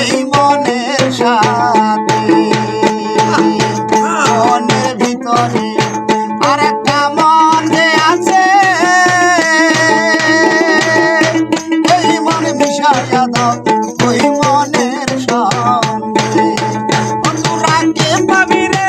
এই মনের ভিতরে আর একটা আছে। ওই মন বিষয় ওই মনের সঙ্গে। পাবি রে?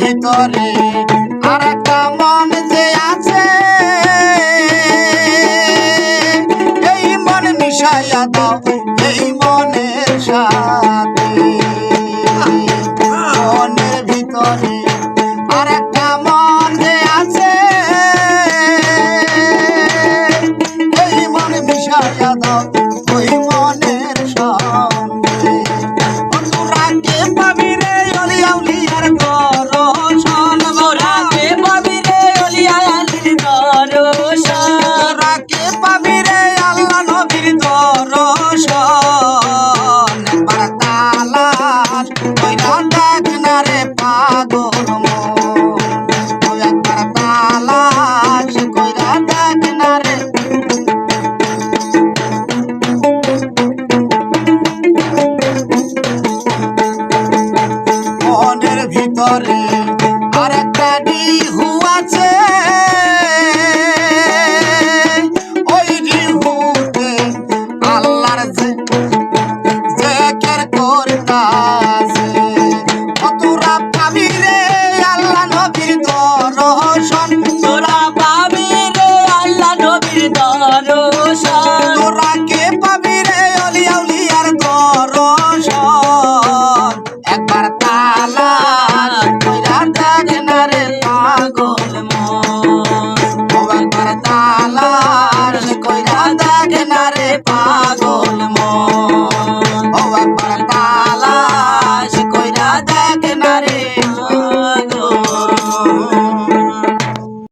ভিতরে আর একটা মন যে আছে এই মন মিশাইয়া দাও। মনের ভিতরে। আর একটা ডিহু আছে